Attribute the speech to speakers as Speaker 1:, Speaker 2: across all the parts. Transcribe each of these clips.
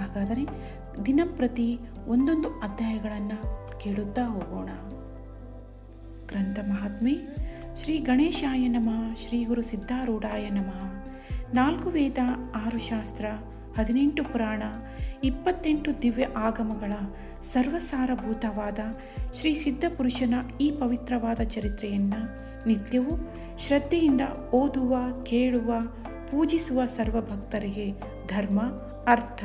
Speaker 1: ಹಾಗಾದರೆ ದಿನಂಪ್ರತಿ ಒಂದೊಂದು ಅಧ್ಯಾಯಗಳನ್ನು ಕೇಳುತ್ತಾ ಹೋಗೋಣ. ಗ್ರಂಥ ಮಹಾತ್ಮೆ, ಶ್ರೀ ಗಣೇಶಾಯ ನಮಃ, ಶ್ರೀ ಗುರು ಸಿದ್ಧಾರೂಢಾಯ ನಮಃ. ನಾಲ್ಕು ವೇದ, ಆರು ಶಾಸ್ತ್ರ, ಹದಿನೆಂಟು ಪುರಾಣ, ಇಪ್ಪತ್ತೆಂಟು ದಿವ್ಯ ಆಗಮಗಳ ಸರ್ವಸಾರಭೂತವಾದ ಶ್ರೀ ಸಿದ್ಧಪುರುಷನ ಈ ಪವಿತ್ರವಾದ ಚರಿತ್ರೆಯನ್ನು ನಿತ್ಯವೂ ಶ್ರದ್ಧೆಯಿಂದ ಓದುವ, ಕೇಳುವ, ಪೂಜಿಸುವ ಸರ್ವ ಭಕ್ತರಿಗೆ ಧರ್ಮ, ಅರ್ಥ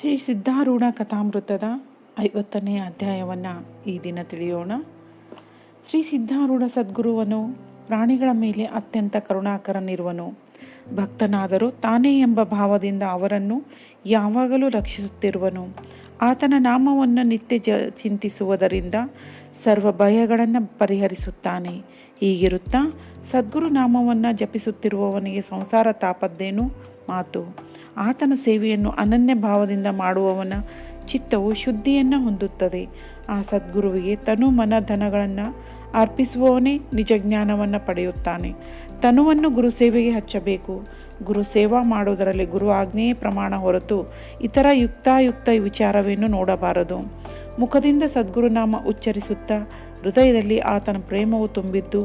Speaker 1: ಶ್ರೀ ಸಿದ್ಧಾರೂಢ ಕಥಾಮೃತದ ಐವತ್ತನೇ ಅಧ್ಯಾಯವನ್ನು ಈ ದಿನ ತಿಳಿಯೋಣ. ಶ್ರೀ ಸಿದ್ಧಾರೂಢ ಸದ್ಗುರುವನು, ಪ್ರಾಣಿಗಳ ಮೇಲೆ ಅತ್ಯಂತ ಕರುಣಾಕರನಿರುವನು. ಭಕ್ತನಾದರೂ ತಾನೇ ಎಂಬ ಭಾವದಿಂದ ಅವರನ್ನು ಯಾವಾಗಲೂ ರಕ್ಷಿಸುತ್ತಿರುವನು. ಆತನ ನಾಮವನ್ನು ನಿತ್ಯ ಜ, ಚಿಂತಿಸುವುದರಿಂದ ಸರ್ವ ಭಯಗಳನ್ನು ಪರಿಹರಿಸುತ್ತಾನೆ. ಹೀಗಿರುತ್ತಾ ಸದ್ಗುರು ನಾಮವನ್ನು ಜಪಿಸುತ್ತಿರುವವನಿಗೆ ಸಂಸಾರ ತಾಪದ್ದೇನು? ಮಾತು. ಆತನ ಸೇವೆಯನ್ನು ಅನನ್ಯ ಭಾವದಿಂದ ಮಾಡುವವನ ಚಿತ್ತವು ಶುದ್ಧಿಯನ್ನು ಹೊಂದುತ್ತದೆ. ಆ ಸದ್ಗುರುವಿಗೆ ತನು ಮನ ಧನಗಳನ್ನು ಅರ್ಪಿಸುವವನೇ ನಿಜ ಜ್ಞಾನವನ್ನು ಪಡೆಯುತ್ತಾನೆ. ತನುವನ್ನು ಗುರು ಸೇವೆಗೆ ಹಚ್ಚಬೇಕು. ಗುರು ಸೇವಾ ಮಾಡುವುದರಲ್ಲಿ ಗುರು ಆಜ್ಞೆಯೇ ಪ್ರಮಾಣ ಹೊರತು ಇತರ ಯುಕ್ತಾಯುಕ್ತ ವಿಚಾರವೇನು ನೋಡಬಾರದು. ಮುಖದಿಂದ ಸದ್ಗುರುನಾಮ ಉಚ್ಚರಿಸುತ್ತಾ ಹೃದಯದಲ್ಲಿ ಆತನ ಪ್ರೇಮವು ತುಂಬಿದ್ದು,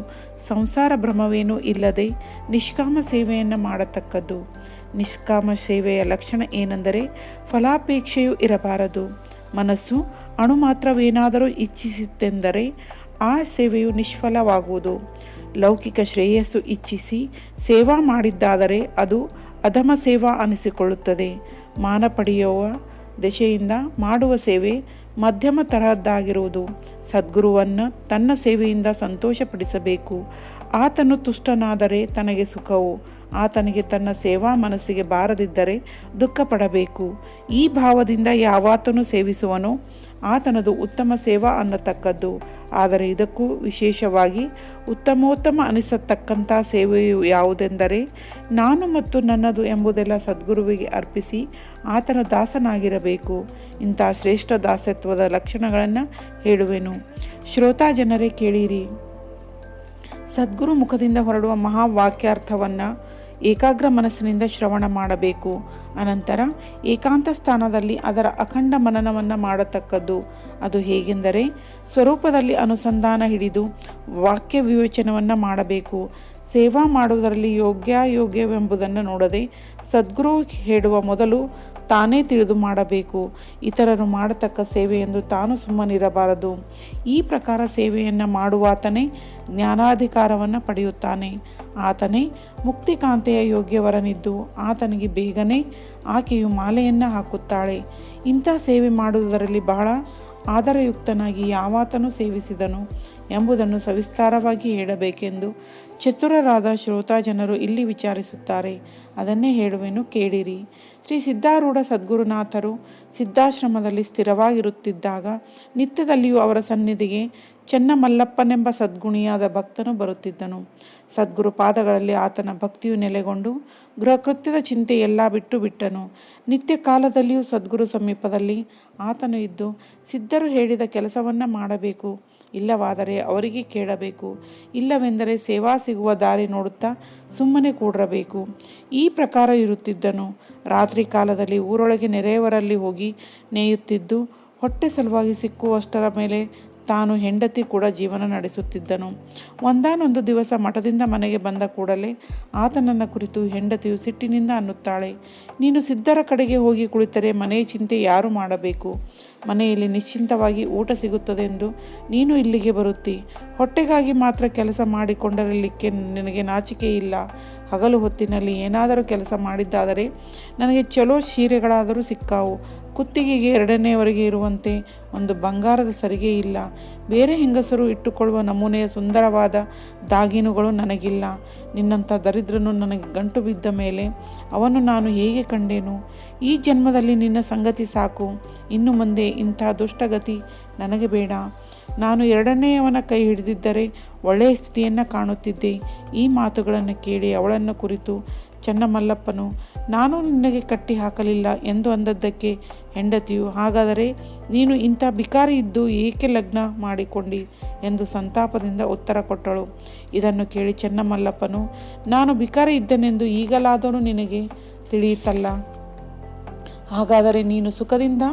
Speaker 1: ಸಂಸಾರ ಭ್ರಮವೇನೂ ಇಲ್ಲದೆ ನಿಷ್ಕಾಮ ಸೇವೆಯನ್ನು ಮಾಡತಕ್ಕದ್ದು. ನಿಷ್ಕಾಮ ಸೇವೆಯ ಲಕ್ಷಣ ಏನೆಂದರೆ ಫಲಾಪೇಕ್ಷೆಯೂ ಇರಬಾರದು. ಮನಸ್ಸು ಅಣು ಮಾತ್ರವೇನಾದರೂ ಇಚ್ಛಿಸಿತ್ತೆಂದರೆ ಆ ಸೇವೆಯು ನಿಷ್ಫಲವಾಗುವುದು. ಲೌಕಿಕ ಶ್ರೇಯಸ್ಸು ಇಚ್ಛಿಸಿ ಸೇವಾ ಮಾಡಿದ್ದಾದರೆ ಅದು ಅಧಮ ಸೇವಾ ಅನಿಸಿಕೊಳ್ಳುತ್ತದೆ. ಮಾನ ಪಡೆಯುವ ದೆಸೆಯಿಂದ ಮಾಡುವ ಸೇವೆ ಮಧ್ಯಮ ತರಹದ್ದಾಗಿರುವುದು. ಸದ್ಗುರುವನ್ನು ತನ್ನ ಸೇವೆಯಿಂದ ಸಂತೋಷಪಡಿಸಬೇಕು. ಆತನು ತುಷ್ಟನಾದರೆ ತನಗೆ ಸುಖವು. ಆತನಿಗೆ ತನ್ನ ಸೇವಾ ಮನಸ್ಸಿಗೆ ಬಾರದಿದ್ದರೆ ದುಃಖ ಪಡಬೇಕು ಈ ಭಾವದಿಂದ ಯಾವಾತನು ಸೇವಿಸುವನೋ ಆತನದು ಉತ್ತಮ ಸೇವಾ ಅನ್ನತಕ್ಕದ್ದು. ಆದರೆ ಇದಕ್ಕೂ ವಿಶೇಷವಾಗಿ ಉತ್ತಮೋತ್ತಮ ಅನಿಸತಕ್ಕಂಥ ಸೇವೆಯು ಯಾವುದೆಂದರೆ ನಾನು ಮತ್ತು ನನ್ನದು ಎಂಬುದೆಲ್ಲ ಸದ್ಗುರುವಿಗೆ ಅರ್ಪಿಸಿ ಆತನ ದಾಸನಾಗಿರಬೇಕು. ಇಂಥ ಶ್ರೇಷ್ಠ ದಾಸತ್ವದ ಲಕ್ಷಣಗಳನ್ನು ಹೇಳುವೆನು. ಶ್ರೋತಾ ಜನರೇ ಕೇಳಿರಿ. ಸದ್ಗುರು ಮುಖದಿಂದ ಹೊರಡುವ ಮಹಾವಾಕ್ಯಾರ್ಥವನ್ನು ಏಕಾಗ್ರ ಮನಸ್ಸಿನಿಂದ ಶ್ರವಣ ಮಾಡಬೇಕು. ಅನಂತರ ಏಕಾಂತ ಸ್ಥಾನದಲ್ಲಿ ಅದರ ಅಖಂಡ ಮನನವನ್ನು ಮಾಡತಕ್ಕದ್ದು. ಅದು ಹೇಗೆಂದರೆ ಸ್ವರೂಪದಲ್ಲಿ ಅನುಸಂಧಾನ ಹಿಡಿದು ವಾಕ್ಯ ವಿವೇಚನವನ್ನು ಮಾಡಬೇಕು. ಸೇವಾ ಮಾಡುವುದರಲ್ಲಿ ಯೋಗ್ಯ ಯೋಗ್ಯವೆಂಬುದನ್ನು ನೋಡದೆ ಸದ್ಗುರು ಹೇಳುವ ಮೊದಲು ತಾನೇ ತಿಳಿದು ಮಾಡಬೇಕು. ಇತರರು ಮಾಡತಕ್ಕ ಸೇವೆ ಎಂದು ತಾನು ಸುಮ್ಮನಿರಬಾರದು. ಈ ಪ್ರಕಾರ ಸೇವೆಯನ್ನು ಮಾಡುವಾತನೇ ಜ್ಞಾನಾಧಿಕಾರವನ್ನು ಪಡೆಯುತ್ತಾನೆ. ಆತನೇ ಮುಕ್ತಿಕಾಂತೆಯ ಯೋಗ್ಯವರನಿದ್ದು ಆತನಿಗೆ ಬೇಗನೆ ಆಕೆಯು ಮಾಲೆಯನ್ನು ಹಾಕುತ್ತಾಳೆ. ಇಂಥ ಸೇವೆ ಮಾಡುವುದರಲ್ಲಿ ಬಹಳ ಆದರಯುಕ್ತನಾಗಿ ಯಾವಾತನು ಸೇವಿಸಿದನು ಎಂಬುದನ್ನು ಸವಿಸ್ತಾರವಾಗಿ ಹೇಳಬೇಕೆಂದು ಚತುರರಾದ ಶ್ರೋತಾ ಜನರು ಇಲ್ಲಿ ವಿಚಾರಿಸುತ್ತಾರೆ. ಅದನ್ನೇ ಹೇಳುವೆನು, ಕೇಳಿರಿ. ಶ್ರೀ ಸಿದ್ಧಾರೂಢ ಸದ್ಗುರುನಾಥರು ಸಿದ್ಧಾಶ್ರಮದಲ್ಲಿ ಸ್ಥಿರವಾಗಿರುತ್ತಿದ್ದಾಗ ನಿತ್ಯದಲ್ಲಿಯೂ ಅವರ ಸನ್ನಿಧಿಗೆ ಚೆನ್ನಮಲ್ಲಪ್ಪನೆಂಬ ಸದ್ಗುಣಿಯಾದ ಭಕ್ತನು ಬರುತ್ತಿದ್ದನು. ಸದ್ಗುರು ಪಾದಗಳಲ್ಲಿ ಆತನ ಭಕ್ತಿಯು ನೆಲೆಗೊಂಡು ಗೃಹಕೃತ್ಯದ ಚಿಂತೆ ಎಲ್ಲ ಬಿಟ್ಟು ಬಿಟ್ಟನು. ನಿತ್ಯ ಕಾಲದಲ್ಲಿಯೂ ಸದ್ಗುರು ಸಮೀಪದಲ್ಲಿ ಆತನು ಇದ್ದು ಸಿದ್ಧರು ಹೇಳಿದ ಕೆಲಸವನ್ನು ಮಾಡಬೇಕು. ಇಲ್ಲವಾದರೆ ಅವರಿಗೆ ಕೇಳಬೇಕು. ಇಲ್ಲವೆಂದರೆ ಸೇವಾ ಸಿಗುವ ದಾರಿ ನೋಡುತ್ತಾ ಸುಮ್ಮನೆ ಕೂಡಿರಬೇಕು. ಈ ಪ್ರಕಾರ ಇರುತ್ತಿದ್ದನು. ರಾತ್ರಿ ಕಾಲದಲ್ಲಿ ಊರೊಳಗೆ ನೆರೆಯವರಲ್ಲಿ ಹೋಗಿ ನೇಯುತ್ತಿದ್ದು ಹೊಟ್ಟೆ ಸಲುವಾಗಿ ಸಿಕ್ಕುವಷ್ಟರ ಮೇಲೆ ತಾನು ಹೆಂಡತಿ ಕೂಡ ಜೀವನ ನಡೆಸುತ್ತಿದ್ದನು. ಒಂದಾನೊಂದು ದಿವಸ ಮಠದಿಂದ ಮನೆಗೆ ಬಂದ ಕೂಡಲೇ ಆತನನ್ನ ಕುರಿತು ಹೆಂಡತಿಯು ಸಿಟ್ಟಿನಿಂದ ಅನ್ನುತ್ತಾಳೆ, ನೀನು ಸಿದ್ಧರ ಕಡೆಗೆ ಹೋಗಿ ಕುಳಿತರೆ ಮನೆಯ ಚಿಂತೆ ಯಾರು ಮಾಡಬೇಕು? ಮನೆಯಲ್ಲಿ ನಿಶ್ಚಿಂತವಾಗಿ ಊಟ ಸಿಗುತ್ತದೆಂದು ನೀನು ಇಲ್ಲಿಗೆ ಬರುತ್ತಿ. ಹೊಟ್ಟೆಗಾಗಿ ಮಾತ್ರ ಕೆಲಸ ಮಾಡಿಕೊಂಡಿರಲಿಕ್ಕೆ ನಿನಗೆ ನಾಚಿಕೆ ಇಲ್ಲ. ಹಗಲು ಹೊತ್ತಿನಲ್ಲಿ ಏನಾದರೂ ಕೆಲಸ ಮಾಡಿದ್ದಾದರೆ ನನಗೆ ಚಲೋ ಸೀರೆಗಳಾದರೂ ಸಿಕ್ಕಾವು. ಕುತ್ತಿಗೆಗೆ ಎರಡನೆಯವರೆಗೆ ಇರುವಂತೆ ಒಂದು ಬಂಗಾರದ ಸರಿಗೆ ಇಲ್ಲ. ಬೇರೆ ಹೆಂಗಸರು ಇಟ್ಟುಕೊಳ್ಳುವ ನಮೂನೆಯ ಸುಂದರವಾದ ದಾಗಿನುಗಳು ನನಗಿಲ್ಲ. ನಿನ್ನಂಥ ದರಿದ್ರನು ನನಗೆ ಗಂಟು ಬಿದ್ದ ಮೇಲೆ ಅವನು ನಾನು ಹೇಗೆ ಕಂಡೇನು? ಈ ಜನ್ಮದಲ್ಲಿ ನಿನ್ನ ಸಂಗತಿ ಸಾಕು. ಇನ್ನು ಮುಂದೆ ಇಂಥ ದುಷ್ಟಗತಿ ನನಗೆ ಬೇಡ. ನಾನು ಎರಡನೆಯವನ ಕೈ ಹಿಡಿದಿದ್ದರೆ ಒಳ್ಳೆಯ ಸ್ಥಿತಿಯನ್ನು ಕಾಣುತ್ತಿದ್ದೆ. ಈ ಮಾತುಗಳನ್ನು ಕೇಳಿ ಅವಳನ್ನು ಕುರಿತು ಚನ್ನಮಲ್ಲಪ್ಪನು, ನಾನು ನಿನಗೆ ಕಟ್ಟಿ ಹಾಕಲಿಲ್ಲ ಎಂದು ಅಂದದ್ದಕ್ಕೆ ಹೆಂಡತಿಯು, ಹಾಗಾದರೆ ನೀನು ಇಂಥ ಬಿಕಾರಿ ಇದ್ದು ಏಕೆ ಲಗ್ನ ಮಾಡಿಕೊಂಡಿ? ಎಂದು ಸಂತಾಪದಿಂದ ಉತ್ತರ ಕೊಟ್ಟಳು. ಇದನ್ನು ಕೇಳಿ ಚೆನ್ನಮಲ್ಲಪ್ಪನು, ನಾನು ಬಿಕಾರಿ ಇದ್ದನೆಂದು ಈಗಲಾದರೂ ನಿನಗೆ ತಿಳಿಯುತ್ತಲ್ಲ ಹಾಗಾದರೆ ನೀನು ಸುಖದಿಂದ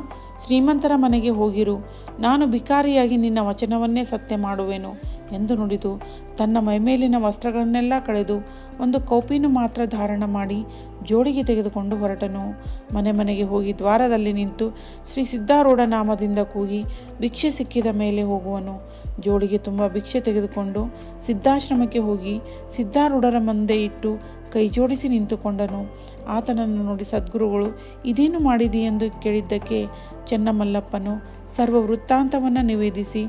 Speaker 1: ಶ್ರೀಮಂತರ ಮನೆಗೆ ಹೋಗಿರು. ನಾನು ಬಿಕಾರಿಯಾಗಿ ನಿನ್ನ ವಚನವನ್ನೇ ಸತ್ಯ ಮಾಡುವೆನು ಎಂದು ನುಡಿದು ತನ್ನ ಮೈಮೇಲಿನ ವಸ್ತ್ರಗಳನ್ನೆಲ್ಲ ಕಳೆದು ಒಂದು ಕೌಪಿನು ಮಾತ್ರ ಧಾರಣ ಮಾಡಿ ಜೋಡಿಗೆ ತೆಗೆದುಕೊಂಡು ಹೊರಟನು. ಮನೆ ಮನೆಗೆ ಹೋಗಿ ದ್ವಾರದಲ್ಲಿ ನಿಂತು ಶ್ರೀ ಸಿದ್ಧಾರೂಢ ನಾಮದಿಂದ ಕೂಗಿ ಭಿಕ್ಷೆ ಸಿಕ್ಕಿದ ಮೇಲೆ ಹೋಗುವನು. ಜೋಡಿಗೆ ತುಂಬ ಭಿಕ್ಷೆ ತೆಗೆದುಕೊಂಡು ಸಿದ್ಧಾಶ್ರಮಕ್ಕೆ ಹೋಗಿ ಸಿದ್ಧಾರೂಢರ ಮುಂದೆ ಇಟ್ಟು ಕೈ ಜೋಡಿಸಿ ನಿಂತುಕೊಂಡನು. ಆತನನ್ನು ನೋಡಿ ಸದ್ಗುರುಗಳು, ಇದೇನು ಮಾಡಿದಿ? ಎಂದು ಕೇಳಿದ್ದಕ್ಕೆ ಚೆನ್ನಮಲ್ಲಪ್ಪನು ಸರ್ವ ವೃತ್ತಾಂತವನ್ನು ನಿವೇದಿಸಿ,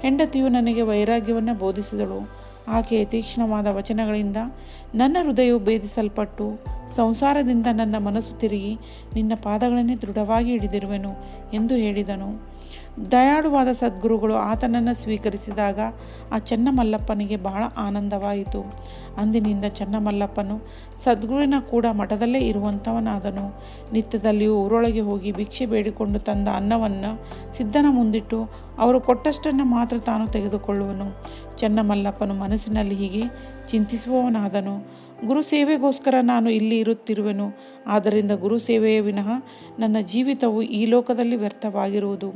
Speaker 1: ಹೆಂಡತಿಯು ನನಗೆ ವೈರಾಗ್ಯವನ್ನು ಬೋಧಿಸಿದಳು. ಆಕೆಯ ತೀಕ್ಷ್ಣವಾದ ವಚನಗಳಿಂದ, ನನ್ನ ಹೃದಯವು ಭೇದಿಸಲ್ಪಟ್ಟು, ಸಂಸಾರದಿಂದ ನನ್ನ ಮನಸ್ಸು ತಿರುಗಿ, ನಿನ್ನ ಪಾದಗಳನ್ನೇ ದೃಢವಾಗಿ ಹಿಡಿದಿರುವೆನು ಎಂದು ಹೇಳಿದನು. ದಯಾಳುವಾದ ಸದ್ಗುರುಗಳು ಆತನನ್ನು ಸ್ವೀಕರಿಸಿದಾಗ ಆ ಚನ್ನಮಲ್ಲಪ್ಪನಿಗೆ ಬಹಳ ಆನಂದವಾಯಿತು. ಅಂದಿನಿಂದ ಚನ್ನಮಲ್ಲಪ್ಪನು ಸದ್ಗುರುವಿನ ಕೂಡ ಮಠದಲ್ಲೇ ಇರುವಂಥವನಾದನು. ನಿತ್ಯದಲ್ಲಿಯೂ ಊರೊಳಗೆ ಹೋಗಿ ಭಿಕ್ಷೆ ಬೇಡಿಕೊಂಡು ತಂದ ಅನ್ನವನ್ನು ಸಿದ್ಧನ ಮುಂದಿಟ್ಟು ಅವರು ಕೊಟ್ಟಷ್ಟನ್ನು ಮಾತ್ರ ತಾನು ತೆಗೆದುಕೊಳ್ಳುವನು. ಚನ್ನಮಲ್ಲಪ್ಪನು ಮನಸ್ಸಿನಲ್ಲಿ ಹೀಗೆ ಚಿಂತಿಸುವವನಾದನು. ಗುರು ಸೇವೆಗೋಸ್ಕರ ನಾನು ಇಲ್ಲಿ ಇರುತ್ತಿರುವೆನು. ಆದ್ದರಿಂದ ಗುರು ಸೇವೆಯ ವಿನಃ ನನ್ನ ಜೀವಿತವು ಈ ಲೋಕದಲ್ಲಿ ವ್ಯರ್ಥವಾಗಿರುವುದು.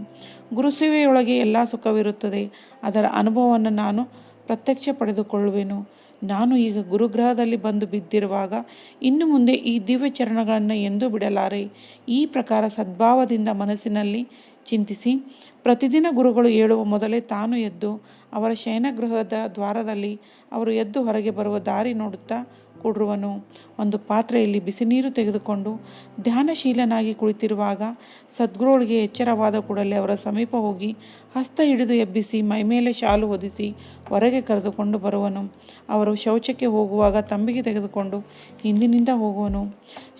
Speaker 1: ಗುರು ಸೇವೆಯೊಳಗೆ ಎಲ್ಲ ಸುಖವಿರುತ್ತದೆ. ಅದರ ಅನುಭವವನ್ನು ನಾನು ಪ್ರತ್ಯಕ್ಷ ಪಡೆದುಕೊಳ್ಳುವೆನು. ನಾನು ಈಗ ಗುರುಗ್ರಹದಲ್ಲಿ ಬಂದು ಬಿದ್ದಿರುವಾಗ ಇನ್ನು ಮುಂದೆ ಈ ದಿವ್ಯ ಚರಣಗಳನ್ನು ಎಂದೂ ಬಿಡಲಾರೆ. ಈ ಪ್ರಕಾರ ಸದ್ಭಾವದಿಂದ ಮನಸ್ಸಿನಲ್ಲಿ ಚಿಂತಿಸಿ ಪ್ರತಿದಿನ ಗುರುಗಳು ಹೇಳುವ ಮೊದಲೇ ತಾನು ಎದ್ದು ಅವರ ಶಯನಗೃಹದ ದ್ವಾರದಲ್ಲಿ ಅವರು ಎದ್ದು ಹೊರಗೆ ಬರುವ ದಾರಿ ನೋಡುತ್ತಾ ಕೂಡಿರುವನು ಒಂದು ಪಾತ್ರೆಯಲ್ಲಿ ಬಿಸಿ ನೀರು ತೆಗೆದುಕೊಂಡು ಧ್ಯಾನಶೀಲನಾಗಿ ಕುಳಿತಿರುವಾಗ ಸದ್ಗುರುಗಳಿಗೆ ಎಚ್ಚರವಾದ ಕೂಡಲೇ ಅವರ ಸಮೀಪ ಹೋಗಿ ಹಸ್ತ ಹಿಡಿದು ಎಬ್ಬಿಸಿ ಮೈಮೇಲೆ ಶಾಲು ಹೊದಿಸಿ ಹೊರಗೆ ಕರೆದುಕೊಂಡು ಬರುವನು. ಅವರು ಶೌಚಕ್ಕೆ ಹೋಗುವಾಗ ತಂಬಿಗೆ ತೆಗೆದುಕೊಂಡು ಹಿಂದಿನಿಂದ ಹೋಗುವನು.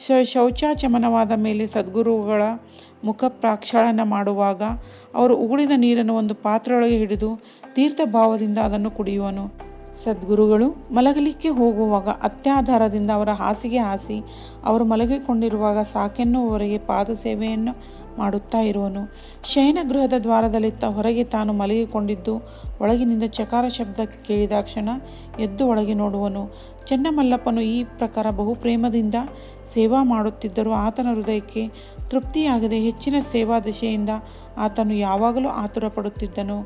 Speaker 1: ಶ ಶೌಚಾಚಮನವಾದ ಮೇಲೆ ಸದ್ಗುರುಗಳ ಮುಖ ಪ್ರಾಕ್ಷಾಳನ ಮಾಡುವಾಗ ಅವರು ಉಗುಳಿದ ನೀರನ್ನು ಒಂದು ಪಾತ್ರೆಯೊಳಗೆ ಹಿಡಿದು ತೀರ್ಥ ಭಾವದಿಂದ ಅದನ್ನು ಕುಡಿಯುವನು. ಸದ್ಗುರುಗಳು ಮಲಗಲಿಕ್ಕೆ ಹೋಗುವಾಗ ಅತ್ಯಾಧಾರದಿಂದ ಅವರ ಹಾಸಿಗೆ ಹಾಸಿ ಅವರು ಮಲಗಿಕೊಂಡಿರುವಾಗ ಸಾಕೆನ್ನುವವರೆಗೆ ಪಾದ ಸೇವೆಯನ್ನು ಮಾಡುತ್ತಾ ಇರುವನು. ಶಯನಗೃಹದ ದ್ವಾರದಲ್ಲಿತ್ತ ಹೊರಗೆ ತಾನು ಮಲಗಿಕೊಂಡಿದ್ದು ಒಳಗಿನಿಂದ ಚಕಾರ ಶಬ್ದ ಕೇಳಿದಾಕ್ಷಣ ಎದ್ದು ಒಳಗೆ ನೋಡುವನು. ಚೆನ್ನಮಲ್ಲಪ್ಪನು ಈ ಪ್ರಕಾರ ಬಹು ಪ್ರೇಮದಿಂದ ಸೇವಾ ಮಾಡುತ್ತಿದ್ದರೂ ಆತನ ಹೃದಯಕ್ಕೆ ತೃಪ್ತಿಯಾಗದೆ ಹೆಚ್ಚಿನ ಸೇವಾ ದಿಶೆಯಿಂದ ಆತನು ಯಾವಾಗಲೂ ಆತುರ ಪಡುತ್ತಿದ್ದನು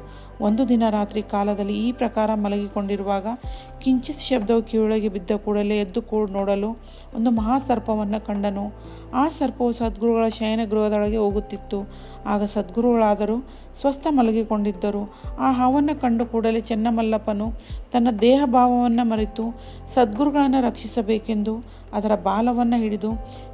Speaker 1: ಒಂದು ದಿನ ರಾತ್ರಿ ಕಾಲದಲ್ಲಿ ಈ ಪ್ರಕಾರ ಮಲಗಿಕೊಂಡಿರುವಾಗ ಕಿಂಚಿತ್ ಶಬ್ದವು ಕಿವಿಯೊಳಗೆ ಬಿದ್ದ ಕೂಡಲೇ ಎದ್ದು ಕೂಡ ನೋಡಲು ಒಂದು ಮಹಾಸರ್ಪವನ್ನು ಕಂಡನು. ಆ ಸರ್ಪವು ಸದ್ಗುರುಗಳ ಶಯನ ಗೃಹದೊಳಗೆ ಹೋಗುತ್ತಿತ್ತು. ಆಗ ಸದ್ಗುರುಗಳಾದರೂ ಸ್ವಸ್ಥ ಮಲಗಿಕೊಂಡಿದ್ದರು. ಆ ಹಾವನ್ನು ಕಂಡು ಕೂಡಲೇ ಚೆನ್ನಮಲ್ಲಪ್ಪನು ತನ್ನ ದೇಹ ಭಾವವನ್ನು ಮರೆತು ಸದ್ಗುರುಗಳನ್ನು ರಕ್ಷಿಸಬೇಕೆಂದು ಅದರ ಬಾಲವನ್ನು ಹಿಡಿದು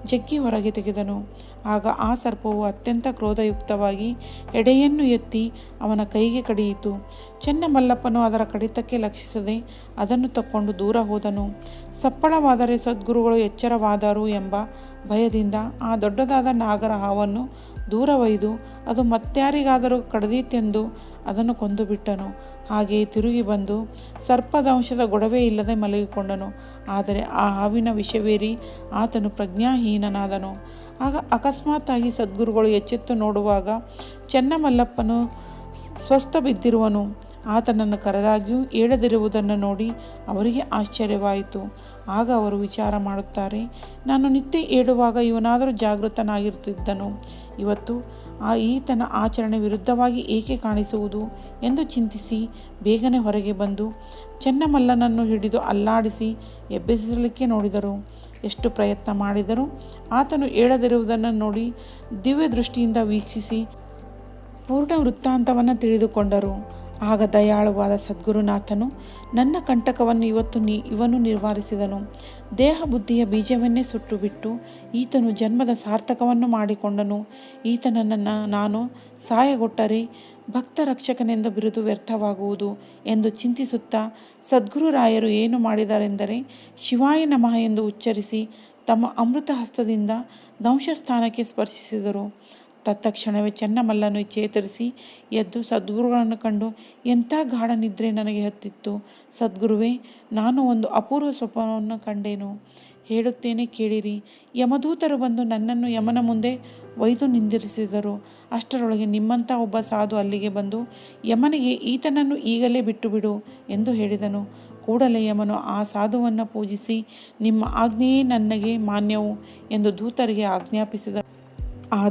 Speaker 1: ಜಗ್ಗಿ ಹೊರಗೆ ತೆಗೆದನು. ಆಗ ಆ ಸರ್ಪವು ಅತ್ಯಂತ ಕ್ರೋಧಯುಕ್ತವಾಗಿ ಎಡೆಯನ್ನು ಎತ್ತಿ ಅವನ ಕೈಗೆ ಕಡಿಯಿತು. ಚೆನ್ನಮಲ್ಲಪ್ಪನು ಅದರ ಕಡಿತಕ್ಕೆ ಲಕ್ಷಿಸದೆ ಅದನ್ನು ತಕ್ಕೊಂಡು ದೂರ ಹೋದನು. ಸಪ್ಪಳವಾದರೆ ಸದ್ಗುರುಗಳು ಎಚ್ಚರವಾದರು ಎಂಬ ಭಯದಿಂದ ಆ ದೊಡ್ಡದಾದ ನಾಗರ ಹಾವನ್ನು ದೂರ ಒಯ್ದು ಅದು ಮತ್ಯಾರಿಗಾದರೂ ಕಡಿದೀತೆಂದು ಅದನ್ನು ಕೊಂದು ಬಿಟ್ಟನು ಹಾಗೆಯೇ ತಿರುಗಿ ಬಂದು ಸರ್ಪದಂಶದ ಗೊಡವೆ ಇಲ್ಲದೆ ಮಲಗಿಕೊಂಡನು. ಆದರೆ ಆ ಹಾವಿನ ವಿಷವೇರಿ ಆತನು ಪ್ರಜ್ಞಾಹೀನನಾದನು. ಆಗ ಅಕಸ್ಮಾತ್ತಾಗಿ ಸದ್ಗುರುಗಳು ಎಚ್ಚೆತ್ತು ನೋಡುವಾಗ ಚೆನ್ನಮಲ್ಲಪ್ಪನು ಸ್ವಸ್ಥ ಬಿದ್ದಿರುವನು. ಆತನನ್ನು ಕರೆದಾಗಿಯೂ ಏಳದಿರುವುದನ್ನು ನೋಡಿ ಅವರಿಗೆ ಆಶ್ಚರ್ಯವಾಯಿತು. ಆಗ ಅವರು ವಿಚಾರ ಮಾಡುತ್ತಾರೆ, ನಾನು ನಿತ್ಯ ಏಳುವಾಗ ಇವನಾದರೂ ಜಾಗೃತನಾಗಿರುತ್ತಿದ್ದನು. ಇವತ್ತು ಆ ಈತನ ಆಚರಣೆ ವಿರುದ್ಧವಾಗಿ ಏಕೆ ಕಾಣಿಸುವುದು ಎಂದು ಚಿಂತಿಸಿ ಬೇಗನೆ ಹೊರಗೆ ಬಂದು ಚೆನ್ನಮಲ್ಲನನ್ನು ಹಿಡಿದು ಅಲ್ಲಾಡಿಸಿ ಎಬ್ಬಿಸಲಿಕ್ಕೆ ನೋಡಿದರು. ಎಷ್ಟು ಪ್ರಯತ್ನ ಮಾಡಿದರೂ ಆತನು ಏಳದಿರುವುದನ್ನು ನೋಡಿ ದಿವ್ಯ ದೃಷ್ಟಿಯಿಂದ ವೀಕ್ಷಿಸಿ ಪೂರ್ಣ ವೃತ್ತಾಂತವನ್ನು ತಿಳಿದುಕೊಂಡರು. ಆಗ ದಯಾಳುವಾದ ಸದ್ಗುರುನಾಥನು, ನನ್ನ ಕಂಟಕವನ್ನು ಇವತ್ತು ನೀ, ಇವನು ನಿರ್ವಾರಿಸಿದನು ದೇಹ ಬುದ್ಧಿಯ ಬೀಜವನ್ನೇ ಸುಟ್ಟು ಬಿಟ್ಟು ಈತನು ಜನ್ಮದ ಸಾರ್ಥಕವನ್ನು ಮಾಡಿಕೊಂಡನು. ಈತನನ್ನು ನಾನು ಸಾಯಗೊಟ್ಟರೆ ಭಕ್ತ ರಕ್ಷಕನೆಂದು ಬಿರುದು ವ್ಯರ್ಥವಾಗುವುದು ಎಂದು ಚಿಂತಿಸುತ್ತಾ ಸದ್ಗುರುರಾಯರು ಏನು ಮಾಡಿದರೆಂದರೆ, ಶಿವಾಯ ನಮಃ ಎಂದು ಉಚ್ಚರಿಸಿ ತಮ್ಮ ಅಮೃತ ಹಸ್ತದಿಂದ ದಂಶಸ್ಥಾನಕ್ಕೆ ಸ್ಪರ್ಶಿಸಿದರು. ತತ್ತಕ್ಷಣವೇ ಚೆನ್ನಮಲ್ಲನು ಚೇತರಿಸಿ ಎದ್ದು ಸದ್ಗುರುಗಳನ್ನು ಕಂಡು, ಎಂಥ ಗಾಢ ನಿದ್ರೆ ನನಗೆ ಹತ್ತಿತ್ತು. ಸದ್ಗುರುವೇ, ನಾನು ಒಂದು ಅಪೂರ್ವ ಸ್ವಪ್ನವನ್ನು ಕಂಡೇನು. ಹೇಳುತ್ತೇನೆ ಕೇಳಿರಿ. ಯಮದೂತರು ಬಂದು ನನ್ನನ್ನು ಯಮನ ಮುಂದೆ ಒಯ್ದು ನಿಂದಿರಿಸಿದರು. ಅಷ್ಟರೊಳಗೆ ನಿಮ್ಮಂಥ ಒಬ್ಬ ಸಾಧು ಅಲ್ಲಿಗೆ ಬಂದು, ಯಮನಿಗೆ ಈತನನ್ನು ಈಗಲೇ ಬಿಟ್ಟು ಬಿಡು ಎಂದು ಹೇಳಿದನು. ಕೂಡಲೇ ಯಮನು, ಆ ಸಾಧುವನ್ನು ಪೂಜಿಸಿ ನಿಮ್ಮ ಆಜ್ಞೆಯೇ ನನಗೆ ಮಾನ್ಯವು ಎಂದು ದೂತರಿಗೆ ಆಜ್ಞಾಪಿಸಿದ ಆ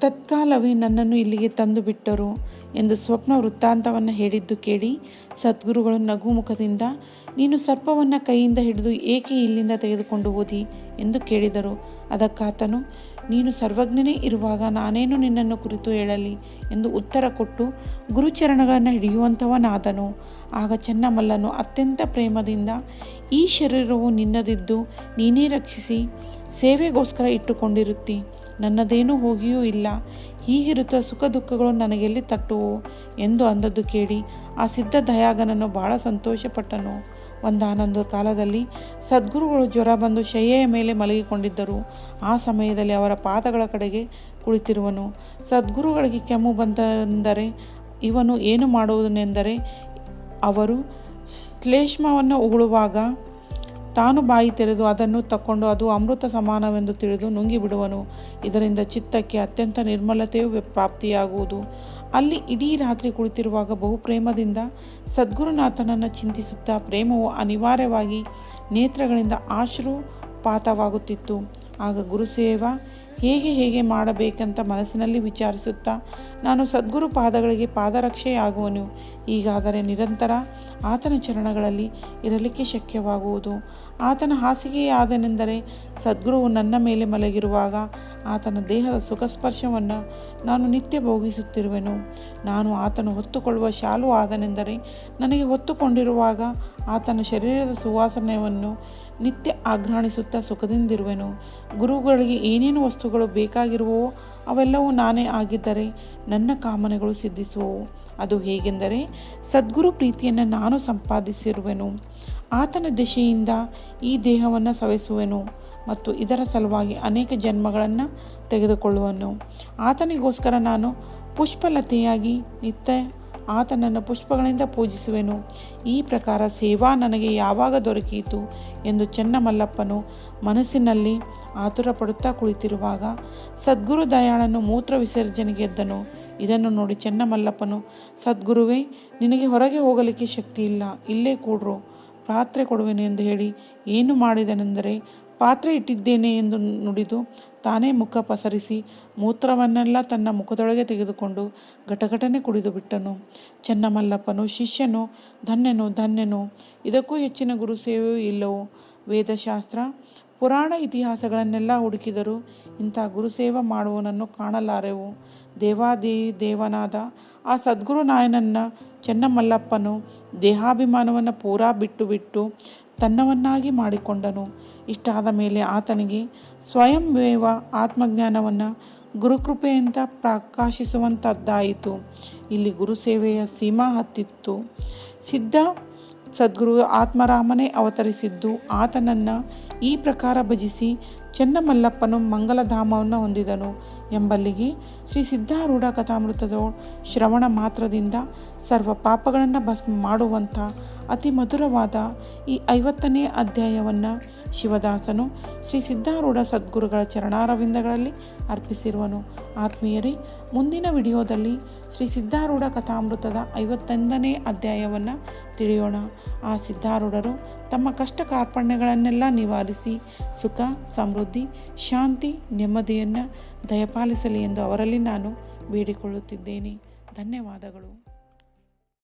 Speaker 1: ತತ್ಕಾಲವೇ ನನ್ನನ್ನು ಇಲ್ಲಿಗೆ ತಂದು ಬಿಟ್ಟರು ಎಂದು ಸ್ವಪ್ನ ವೃತ್ತಾಂತವನ್ನು ಹೇಳಿದ್ದು ಕೇಳಿ ಸದ್ಗುರುಗಳು ನಗುಮುಖದಿಂದ, ನೀನು ಸರ್ಪವನ್ನು ಕೈಯಿಂದ ಹಿಡಿದು ಏಕೆ ಇಲ್ಲಿಂದ ತೆಗೆದುಕೊಂಡು ಹೋದಿ ಎಂದು ಕೇಳಿದರು. ಅದಕ್ಕಾತನು, ನೀನು ಸರ್ವಜ್ಞನೇ ಇರುವಾಗ ನಾನೇನು ನಿನ್ನನ್ನು ಕುರಿತು ಹೇಳಲಿ ಎಂದು ಉತ್ತರ ಕೊಟ್ಟು ಗುರುಚರಣಗಳನ್ನು ಹಿಡಿಯುವಂಥವನಾದನು. ಆಗ ಚೆನ್ನಮಲ್ಲನು ಅತ್ಯಂತ ಪ್ರೇಮದಿಂದ, ಈ ಶರೀರವು ನಿನ್ನದಿದ್ದು ನೀನೇ ರಕ್ಷಿಸಿ, ಸೇವೆಗೋಸ್ಕರ ಇಟ್ಟುಕೊಂಡಿರುತ್ತಿ. ನನ್ನದೇನೂ ಹೋಗಿಯೂ ಇಲ್ಲ. ಹೀಗಿರುತ್ತ ಸುಖ ದುಃಖಗಳು ನನಗೆಲ್ಲಿ ತಟ್ಟುವು? ಎಂದು ಅಂದದ್ದು ಕೇಳಿ. ಆ ಸಿದ್ಧ ದಯಾಗನನ್ನು ಬಹಳ ಸಂತೋಷಪಟ್ಟನು. ಒಂದಾನೊಂದು ಕಾಲದಲ್ಲಿ ಸದ್ಗುರುಗಳು ಜ್ವರ ಬಂದು ಶಯ್ಯೆಯ ಮೇಲೆ ಮಲಗಿಕೊಂಡಿದ್ದರು. ಆ ಸಮಯದಲ್ಲಿ ಅವರ ಪಾದಗಳ ಕಡೆಗೆ ಕುಳಿತಿರುವನು. ಸದ್ಗುರುಗಳಿಗೆ ಕೆಮ್ಮು ಬಂದರೆ ಇವನು ಏನು ಮಾಡುವುದನೆಂದರೆ ಅವರು ಶ್ಲೇಷ್ಮವನ್ನು ಉಗುಳುವಾಗ ತಾನು ಬಾಯಿ ತೆರೆದು ಅದನ್ನು ತಕ್ಕೊಂಡು ಅದು ಅಮೃತ ಸಮಾನವೆಂದು ತಿಳಿದು ನುಂಗಿಬಿಡುವನು ಇದರಿಂದ ಚಿತ್ತಕ್ಕೆ ಅತ್ಯಂತ ನಿರ್ಮಲತೆಯು ಪ್ರಾಪ್ತಿಯಾಗುವುದು. ಅಲ್ಲಿ ಇಡೀ ರಾತ್ರಿ ಕುಳಿತಿರುವಾಗ ಬಹು ಪ್ರೇಮದಿಂದ ಸದ್ಗುರುನಾಥನನ್ನು ಚಿಂತಿಸುತ್ತಾ ಪ್ರೇಮವು ಅನಿವಾರ್ಯವಾಗಿ ನೇತ್ರಗಳಿಂದ ಆಶ್ರುಪಾತವಾಗುತ್ತಿತ್ತು. ಆಗ ಗುರುಸೇವಾ ಹೇಗೆ ಹೇಗೆ ಮಾಡಬೇಕಂತ ಮನಸ್ಸಿನಲ್ಲಿ ವಿಚಾರಿಸುತ್ತಾ ನಾನು ಸದ್ಗುರು ಪಾದಗಳಿಗೆ ಪಾದರಕ್ಷೆಯಾಗುವನು. ಈಗಾದರೆ ನಿರಂತರ ಆತನ ಚರಣಗಳಲ್ಲಿ ಇರಲಿಕ್ಕೆ ಶಕ್ಯವಾಗುವುದು. ಆತನ ಹಾಸಿಗೆಯಾದನೆಂದರೆ ಸದ್ಗುರುವು ನನ್ನ ಮೇಲೆ ಮಲಗಿರುವಾಗ ಆತನ ದೇಹದ ಸುಖಸ್ಪರ್ಶವನ್ನು ನಾನು ನಿತ್ಯ ಭೋಗಿಸುತ್ತಿರುವೆನು. ನಾನು ಆತನು ಹೊತ್ತುಕೊಳ್ಳುವ ಶಾಲು ಆದನೆಂದರೆ ನನಗೆ ಹೊತ್ತುಕೊಂಡಿರುವಾಗ ಆತನ ಶರೀರದ ಸುವಾಸನೆಯನ್ನು ನಿತ್ಯ ಆಘ್ರಾಣಿಸುತ್ತಾ ಸುಖದಿಂದಿರುವೆನು. ಗುರುಗಳಿಗೆ ಏನೇನು ವಸ್ತುಗಳು ಬೇಕಾಗಿರುವವೋ ಅವೆಲ್ಲವೂ ನಾನೇ ಆಗಿದ್ದರೆ ನನ್ನ ಕಾಮನೆಗಳು ಸಿದ್ಧಿಸುವವು. ಅದು ಹೇಗೆಂದರೆ ಸದ್ಗುರು ಪ್ರೀತಿಯನ್ನು ನಾನು ಸಂಪಾದಿಸಿರುವೆನು. ಆತನ ದಿಶೆಯಿಂದ ಈ ದೇಹವನ್ನು ಸವೆಸುವೆನು ಮತ್ತು ಇದರ ಸಲುವಾಗಿ ಅನೇಕ ಜನ್ಮಗಳನ್ನು ತೆಗೆದುಕೊಳ್ಳುವನು. ಆತನಿಗೋಸ್ಕರ ನಾನು ಪುಷ್ಪಲತೆಯಾಗಿ ನಿತ್ಯ ಆತನನ್ನು ಪುಷ್ಪಗಳಿಂದ ಪೂಜಿಸುವೆನು. ಈ ಪ್ರಕಾರ ಸೇವಾ ನನಗೆ ಯಾವಾಗ ದೊರಕಿತು ಎಂದು ಚೆನ್ನಮಲ್ಲಪ್ಪನು ಮನಸ್ಸಿನಲ್ಲಿ ಆತುರಪಡುತ್ತಾ ಕುಳಿತಿರುವಾಗ ಸದ್ಗುರು ದಯಾಳನು ಮೂತ್ರ ವಿಸರ್ಜನೆಗೆದ್ದನು ಇದನ್ನು ನೋಡಿ ಚೆನ್ನಮಲ್ಲಪ್ಪನು, ಸದ್ಗುರುವೇ, ನಿನಗೆ ಹೊರಗೆ ಹೋಗಲಿಕ್ಕೆ ಶಕ್ತಿ ಇಲ್ಲ ಇಲ್ಲೇ ಕೂಡ್ರು. ಪಾತ್ರೆ ಕೊಡುವೆನು ಎಂದು ಹೇಳಿ, ಏನು ಮಾಡಿದನೆಂದರೆ ಪಾತ್ರೆ ಇಟ್ಟಿದ್ದೇನೆ ಎಂದು ನುಡಿದು ತಾನೇ ಮುಖ ಪಸರಿಸಿ ಮೂತ್ರವನ್ನೆಲ್ಲ ತನ್ನ ಮುಖದೊಳಗೆ ತೆಗೆದುಕೊಂಡು ಘಟಘಟನೆ ಕುಡಿದು ಬಿಟ್ಟನು. ಚೆನ್ನಮಲ್ಲಪ್ಪನು, ಶಿಷ್ಯನು, ಧನ್ಯನು ಧನ್ಯನು, ಇದಕ್ಕೂ ಹೆಚ್ಚಿನ ಗುರು ಸೇವೆಯೂ ಇಲ್ಲವೋ? ವೇದಶಾಸ್ತ್ರ, ಪುರಾಣ ಇತಿಹಾಸಗಳನ್ನೆಲ್ಲ ಹುಡುಕಿದರೂ ಇಂಥ ಗುರುಸೇವೆ ಮಾಡುವನನ್ನು ಕಾಣಲಾರೆವು. ದೇವಾದಿ ದೇವನಾದ ಆ ಸದ್ಗುರು ನಾಯನನ್ನ ಚೆನ್ನಮಲ್ಲಪ್ಪನು ದೇಹಾಭಿಮಾನವನ್ನು ಪೂರಾ ಬಿಟ್ಟು ಬಿಟ್ಟು ತನ್ನವನ್ನಾಗಿ ಮಾಡಿಕೊಂಡನು. ಇಷ್ಟಾದ ಮೇಲೆ ಆತನಿಗೆ ಸ್ವಯಂವೇವ ಆತ್ಮಜ್ಞಾನವನ್ನು ಗುರುಕೃಪೆಯಿಂದ ಪ್ರಕಾಶಿಸುವಂಥದ್ದಾಯಿತು ಇಲ್ಲಿ ಗುರುಸೇವೆಯ ಸೀಮಾ ಹತ್ತಿತ್ತು. ಸಿದ್ಧ ಸದ್ಗುರು ಆತ್ಮರಾಮನೇ ಅವತರಿಸಿದ್ದು, ಆತನನ್ನು ಈ ಪ್ರಕಾರ ಭಜಿಸಿ ಚೆನ್ನಮಲ್ಲಪ್ಪನು ಮಂಗಲಧಾಮವನ್ನು ಹೊಂದಿದನು ಎಂಬಲ್ಲಿಗೆ ಶ್ರೀ ಸಿದ್ಧಾರೂಢ ಕಥಾಮೃತದ ಶ್ರವಣ ಮಾತ್ರದಿಂದ ಸರ್ವ ಪಾಪಗಳನ್ನು ಭಸ್ಮ ಮಾಡುವಂಥ ಅತಿ ಮಧುರವಾದ ಈ ಐವತ್ತನೇ ಅಧ್ಯಾಯವನ್ನು ಶಿವದಾಸನು ಶ್ರೀ ಸಿದ್ಧಾರೂಢ ಸದ್ಗುರುಗಳ ಚರಣಾರವಿಂದಗಳಲ್ಲಿ ಅರ್ಪಿಸಿರುವನು. ಆತ್ಮೀಯರೇ, ಮುಂದಿನ ವಿಡಿಯೋದಲ್ಲಿ ಶ್ರೀ ಸಿದ್ಧಾರೂಢ ಕಥಾಮೃತದ ಐವತ್ತೊಂದನೇ ಅಧ್ಯಾಯವನ್ನು ತಿಳಿಯೋಣ. ಆ ಸಿದ್ಧಾರೂಢರು ತಮ್ಮ ಕಷ್ಟ ಕಾರ್ಪಣ್ಯಗಳನ್ನೆಲ್ಲ ನಿವಾರಿಸಿ ಸುಖ, ಸಮೃದ್ಧಿ, ಶಾಂತಿ, ನೆಮ್ಮದಿಯನ್ನು ದಯಪಾಲಿಸಲಿ ಎಂದು ಅವರಲ್ಲಿ ನಾನು ಬೇಡಿಕೊಳ್ಳುತ್ತಿದ್ದೇನೆ. ಧನ್ಯವಾದಗಳು.